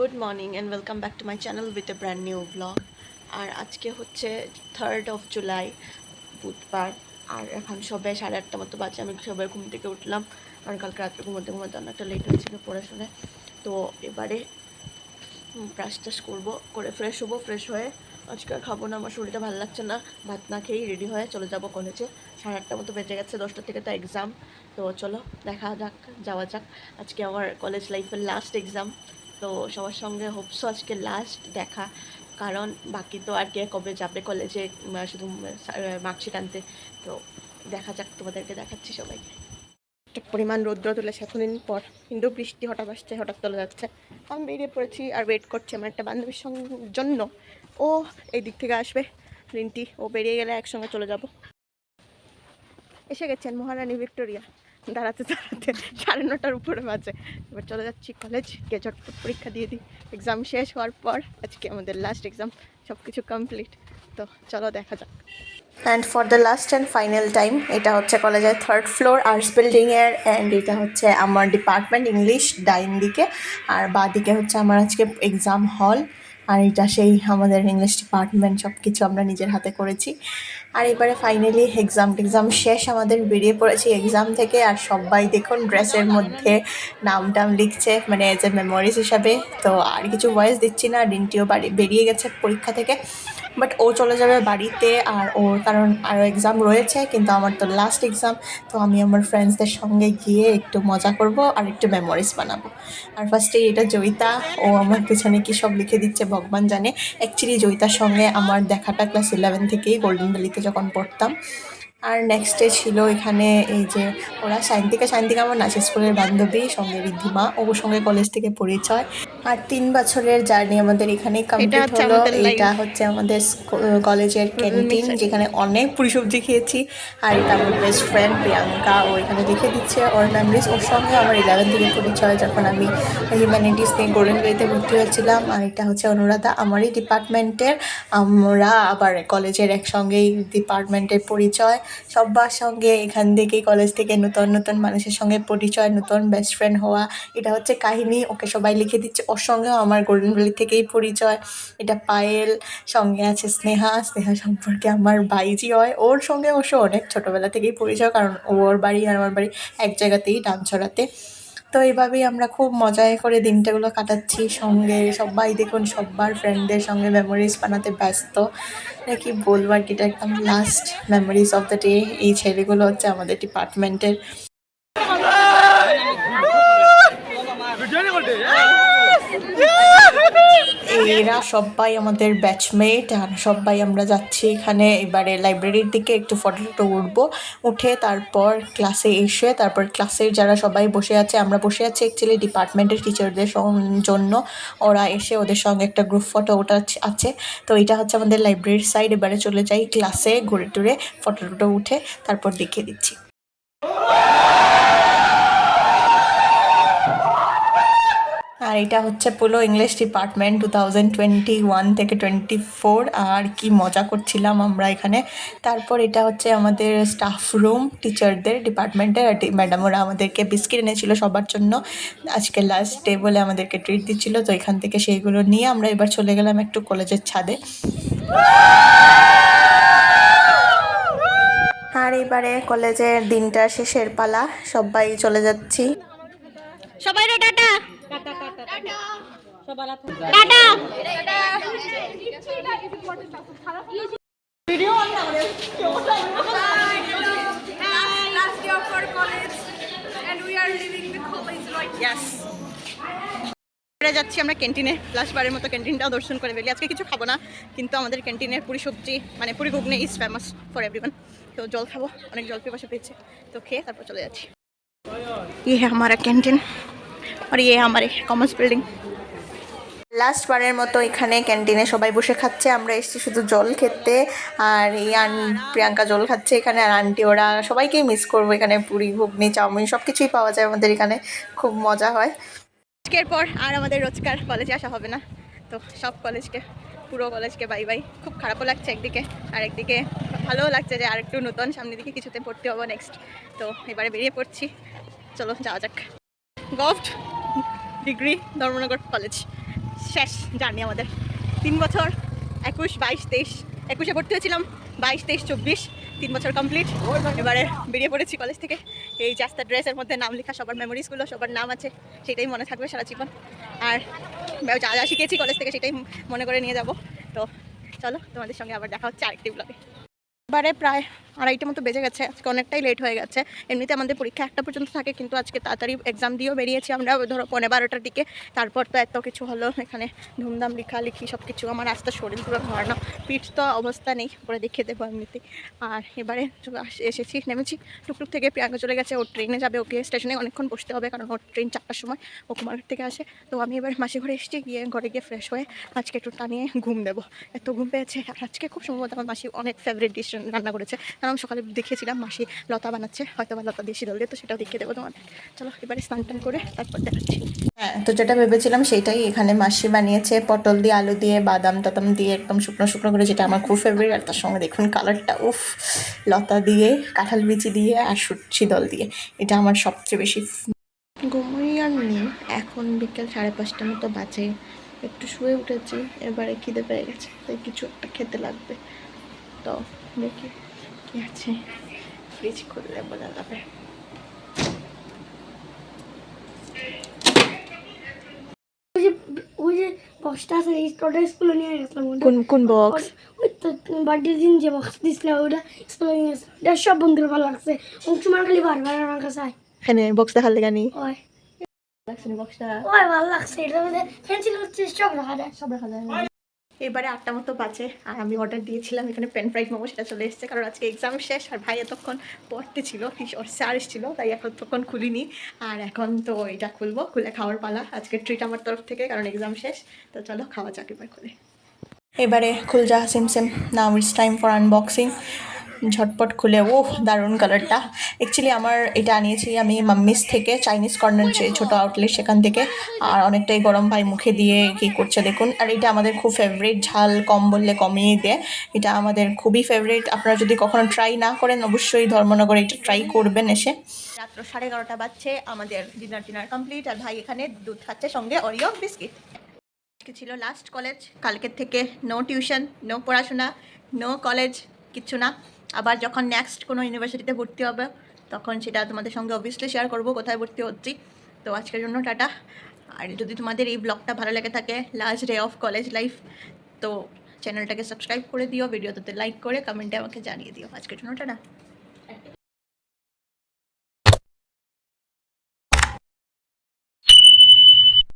Good morning and welcome back to my channel with a brand new vlog আর আজকে হচ্ছে third of July বুধবার। আর এখন সবে সাড়ে আটটা মতো বাজে, আমি সবাই ঘুম থেকে উঠলাম। কারণ কালকে রাত্রে ঘুমোতে ঘুমোতে অনেকটা লেট হয়েছিল পড়াশোনায়। তো এবারে ব্রাশ টাশ করব, করে ফ্রেশ হব ফ্রেশ হয়ে আজকে আর খাব না, আমার শরীরটা ভালো লাগছে না। ভাত না খেয়েই রেডি হয়ে চলে যাব কলেজে সাড়ে আটটা মতো বেজে গেছে, দশটা থেকে তো এক্সাম তো চলো, দেখা যাক, যাওয়া যাক। আজকে আমার কলেজ লাইফের লাস্ট এক্সাম তো সবার সঙ্গে হোপসো আজকে লাস্ট দেখা। কারণ বাকি তো আর কে কবে যাবে কলেজে শুধু মার্কশিট আনতে। তো দেখা যাক, তোমাদেরকে দেখাচ্ছি সবাইকে। একটা পরিমাণ রৌদ্র তুলেছে এতদিন পর। কিন্তু বৃষ্টি হঠাৎ আসছে, হঠাৎ চলে যাচ্ছে। আমি বেরিয়ে পড়েছি আর ওয়েট করছি আমার একটা বান্ধবীর জন্য। ও এই দিক থেকে আসবে। রিন্টি, ও বেরিয়ে গেলে একসঙ্গে চলে যাব। এসে গেছেন মহারানী ভিক্টোরিয়া। দাঁড়াতে দাঁড়াতে সাড়ে নটার উপরে বাজে। এবার চলে যাচ্ছি কলেজ গিয়ে ঝটপট পরীক্ষা দিয়ে দিই। এক্সাম শেষ হওয়ার পর আজকে আমাদের লাস্ট এক্সাম সব কিছু কমপ্লিট তো চলো দেখা যাক। And for the last and final time এটা হচ্ছে কলেজের থার্ড ফ্লোর আর্টস বিল্ডিংয়ের অ্যান্ড এটা হচ্ছে আমার ডিপার্টমেন্ট ইংলিশ ডাইন দিকে। আর বা দিকে হচ্ছে আমার আজকে এক্সাম হল আর এটা সেই আমাদের ইংলিশ ডিপার্টমেন্ট সব কিছু আমরা নিজের হাতে করেছি। আর এবারে ফাইনালি এক্সাম টেক্সাম শেষ আমাদের বেরিয়ে পড়েছি এক্সাম থেকে। আর সবাই দেখুন ড্রেসের মধ্যে নাম টাম লিখছে মানে এজ এ মেমোরিজ হিসাবে। তো আর কিছু ভয়েস দিচ্ছি না ডিনটিও বাড়ি, বেরিয়ে গেছে পরীক্ষা থেকে। বাট ও চলে যাবে বাড়িতে আর ওর কারণ আরও এক্সাম রয়েছে, কিন্তু আমার তো লাস্ট এক্সাম তো আমি আমার ফ্রেন্ডসদের সঙ্গে গিয়ে একটু মজা করব আর একটু মেমোরিজ বানাবো। আর ফার্স্টে এটা জয়িতা, ও আমার পেছনে কি সব লিখে দিচ্ছে ভগবান জানে। অ্যাকচুয়ালি জয়িতার সঙ্গে আমার দেখাটা ক্লাস ইলেভেন থেকেই গোল্ডেন ভ্যালিতে যখন পড়তাম। আর নেক্সটে ছিল এখানে এই যে ওরা সায়ন্তিকা সায়ন্তিকা আমার নাচের স্কুলের বান্ধবী, সঙ্গে রিদ্ধিমা ওর সঙ্গে কলেজ থেকে পরিচয়। আর তিন বছরের জার্নি আমাদের এখানে কমপ্লিট হলো। এটা হচ্ছে আমাদের স্কু- কলেজের ক্যান্টিন যেখানে অনেক পুরি সবজি খেয়েছি। আর এটা আমার বেস্ট ফ্রেন্ড প্রিয়াঙ্কা ও এখানে লিখে দিচ্ছে ওর মেমরিজ ওর সঙ্গে আমার ইলেভেন থেকে পরিচয় যখন আমি হিউম্যানিটিস নিয়ে গোল্ডেন ভ্যালিতে ভর্তি হয়েছিলাম। আর এটা হচ্ছে অনুরাধা আমারই ডিপার্টমেন্টের আমরা আবার কলেজের একসঙ্গেই ডিপার্টমেন্টের পরিচয়। সবার সঙ্গে এখান থেকেই কলেজ থেকে নতুন নতুন মানুষের সঙ্গে পরিচয় নতুন বেস্ট ফ্রেন্ড হওয়া। এটা হচ্ছে কাহিনী ওকে সবাই লিখে দিচ্ছে। ওর সঙ্গেও আমার গোল্ডেন ভ্যালি থেকেই পরিচয়। এটা পায়েল, সঙ্গে আছে স্নেহা। স্নেহা সম্পর্কে আমার বাইজি হয়। ওর সঙ্গে অবশ্য অনেক ছোটোবেলা থেকেই পরিচয়, কারণ ওর বাড়ি আর আমার বাড়ি এক জায়গাতেই ডামছড়াতে তো এইভাবেই আমরা খুব মজায় করে দিনটাগুলো কাটাচ্ছি সঙ্গে। সবাই দেখুন সবার ফ্রেন্ডদের সঙ্গে মেমোরিজ বানাতে ব্যস্ত। নাকি কি বলব আর কি? এটা একদম last memories of the day এই ছেলেগুলো হচ্ছে আমাদের ডিপার্টমেন্টের এরা সবাই আমাদের ব্যাচমেট আর সবাই আমরা যাচ্ছি এখানে এবারে লাইব্রেরির দিকে একটু ফটো টটো উঠবো। উঠে তারপর ক্লাসে এসে, তারপর ক্লাসের যারা সবাই বসে আছে, আমরা বসে আছি অ্যাকচুয়ালি ডিপার্টমেন্টের টিচারদের জন্য। ওরা এসে ওদের সঙ্গে একটা গ্রুপ ফটো ওটা আছে- তো এটা হচ্ছে আমাদের লাইব্রেরির সাইড এবারে চলে যাই ক্লাসে ঘুরে টুরে ফটো টটো উঠে, তারপর দেখিয়ে দিচ্ছি। আর এটা হচ্ছে পুরো English department two thousand twenty one থেকে টোয়েন্টি ফোর আর কি মজা করছিলাম আমরা এখানে। তারপর এটা হচ্ছে আমাদের স্টাফ রুম টিচারদের ডিপার্টমেন্টের আর ম্যাডাম ওরা আমাদেরকে বিস্কিট এনেছিল সবার জন্য। আজকে লাস্ট ডে বলে আমাদেরকে ট্রিট দিচ্ছিল, তো এখান থেকে সেইগুলো নিয়ে আমরা এবার চলে গেলাম একটু কলেজের ছাদে। আর এবারে কলেজের দিনটা শেষের পালা, সবাই চলে যাচ্ছি। সবাই tata. tata last year for college and we are leaving the college right yes এবারে যাচ্ছি আমরা ক্যান্টিনে লাস্ট বারের মতো ক্যান্টিনটাও দর্শন করে ফেলি আজকে কিছু খাবো না কিন্তু আমাদের ক্যান্টিনের পুরি সবজি মানে puri ghugni is famous for everyone তো জল খাবো অনেক জল পিপাসা পেয়েছে তো খেয়ে তারপর চলে যাচ্ছি ये है हमारा कैंटीन और ये है हमारे कॉमर्स बिल्डिंग লাস্ট বারের মতো এখানে ক্যান্টিনে সবাই বসে খাচ্ছে আমরা এসেছি শুধু জল খেতে আর এই আন প্রিয়াঙ্কা জল খাচ্ছে এখানে আর আন্টি ওরা সবাইকেই মিস করবো এখানে পুরি ঘুগনি চাউমিন সব কিছুই পাওয়া যায় আমাদের এখানে খুব মজা হয় আজকের পর আর আমাদের রোজকার কলেজে আসা হবে না তো সব কলেজকে পুরো কলেজকে বাই বাই খুব খারাপও লাগছে একদিকে আর একদিকে ভালোও লাগছে যে আর একটু নতুন সামনের দিকে কিছুতে পড়তে হবো নেক্সট তো এবারে বেরিয়ে পড়ছি চলো যাওয়া যাক গভট ডিগ্রি ধর্মনগর কলেজ। শেষ জার্নি আমাদের। তিন বছর, একুশ, বাইশ, তেইশ। একুশে ভর্তি হয়েছিলাম, বাইশ, তেইশ, চব্বিশ। তিন বছর কমপ্লিট এবারে বেরিয়ে পড়েছি কলেজ থেকে। এই জাস্তা ড্রেসের মধ্যে নাম লেখা, সবার মেমোরিজগুলো সবার নাম আছে, সেটাই মনে থাকবে সারা জীবন। আর যা যা শিখেছি কলেজ থেকে, সেটাই মনে করে নিয়ে যাব। তো চলো, তোমাদের সঙ্গে আবার দেখা হচ্ছে আরেকটি ব্লগে এবারে প্রায় আড়াইটে মতো বেজে গেছে, আজকে অনেকটাই লেট হয়ে গেছে। এমনিতে আমাদের পরীক্ষা একটা পর্যন্ত থাকে, কিন্তু আজকে তাড়াতাড়ি এক্সাম দিয়েও বেরিয়েছি আমরা, ধরো পনেরো বারোটার দিকে। তারপর তো এত কিছু হলো, এখানে ধুমধাম লেখালেখি সব কিছু আমার আস্তে শরীর পুরো ধরানো পিঠ তো অবস্থা নেই, পরে দেখিয়ে দেবো এমনিতে আর এবারে এসেছি, নেমেছি, টুকটুক থেকে প্রিয়াঙ্কা চলে গেছে, ওর ট্রেনে যাবে, ওকে স্টেশনে অনেকক্ষণ বসতে হবে, কারণ ওর ট্রেন চারটার সময়, ও কুমারঘাট থেকে আসে। তো আমি এবার মাসি ঘরে এসেছি, গিয়ে ঘরে গিয়ে ফ্রেশ হয়ে আজকে একটু টানিয়ে ঘুম দেবো। এত ঘুম পেয়েছে আজকে খুব সম্ভবত আমার মাসি অনেক ফেভারিট ডিশ রান্না করেছে। কারণ সকালে দেখেছিলাম মাসি লতা বানাচ্ছে হয়তো বা লতা দিয়ে শীতল দিয়ে তো সেটাও দেখিয়ে দেবো তোমার চলো এবারে স্নান টান করে তারপর দেখাচ্ছি। হ্যাঁ তো যেটা ভেবেছিলাম সেটাই এখানে মাসি বানিয়েছে পটল দিয়ে আলু দিয়ে বাদাম টাদাম দিয়ে একদম শুকনো শুকনো করে যেটা আমার খুব ফেভারিট আর তার সঙ্গে দেখুন কালারটা উফ লতা দিয়ে কাঁঠাল বিচি দিয়ে আর শীতল দিয়ে। এটা আমার সবচেয়ে বেশি আর নেই। এখন বিকেল সাড়ে পাঁচটার মতো বাজে। একটু শুয়ে উঠেছি এবারে খিদে পেয়ে গেছে তাই কিছু একটা খেতে লাগবে। তো দেখি। কি আছে? ফ্রিজ খুললে বোঝা যাবে ওই যে ওই যে বক্সটা আছে ওটা স্কুলে নিয়ে গেছিলাম কোন কোন বক্স ওই তো বার্থডের দিন যে বক্স দিছিল ওটা স্কুলে নিয়ে গেছিলাম। এটা সব বন্ধুর ভালো লাগছে। তোমার খালি বারবার আমার কাছে আয়। এখানে বক্স দেখার লেগা নেই ওই। বক্সটা ওই ভালো লাগছে। এটার মধ্যে হচ্ছে সব রাখা যায়। সব রাখা যায়। এবারে আটটা মতো বাজে আর আমি অর্ডার দিয়েছিলাম, এখানে পেন ফ্রাইড মোমো সেটা চলে এসেছে। কারণ আজকে এক্সাম শেষ আর ভাই এতক্ষণ পড়তে ছিল ওর স্যার এসেছিল, তাই এখন তখন খুলিনি। আর এখন তো এটা খুলবো, খুলে খাওয়ার পালা। আজকে ট্রিট আমার তরফ থেকে, কারণ এক্সাম শেষ। তো চলো, খাওয়া যাক এবার খুলে এবারে খুলজা সিমসেম সিম সিম now it's time for unboxing ঝটপট খুলে ও দারুণ কালারটা অ্যাকচুয়ালি আমার এটা আনিয়েছি আমি মাম্মিস থেকে চাইনিজ কর্নার যে ছোটো আউটলেট সেখান থেকে। আর অনেকটাই গরম ভাই মুখে দিয়ে কী করছে দেখুন। আর এটা আমাদের খুব ফেভারিট ঝাল কম বললে কমিয়ে দেয়। এটা আমাদের খুবই ফেভারিট আপনারা যদি কখনো ট্রাই না করেন, অবশ্যই ধর্মনগরে এটা ট্রাই করবেন এসে। রাত্র সাড়ে এগারোটা বাজছে, আমাদের ডিনার টিনার কমপ্লিট আর ভাই এখানে দুধ খাচ্ছে, সঙ্গে অরিও বিস্কিট ছিল লাস্ট কলেজ কালকের থেকে নো টিউশন নো পড়াশোনা নো কলেজ কিচ্ছু না। আবার যখন নেক্সট কোনো ইউনিভার্সিটিতে ভর্তি হবে, তখন সেটা তোমাদের সঙ্গে অবভিয়াসলি শেয়ার করব, কোথায় ভর্তি হচ্ছি। তো আজকের জন্য টাটা। আর যদি তোমাদের এই ব্লগটা ভালো লেগে থাকে last day of college life তো চ্যানেলটাকে সাবস্ক্রাইব করে দিও ভিডিওতে লাইক করে কমেন্টে আমাকে জানিয়ে দিও। আজকের জন্য টাটা।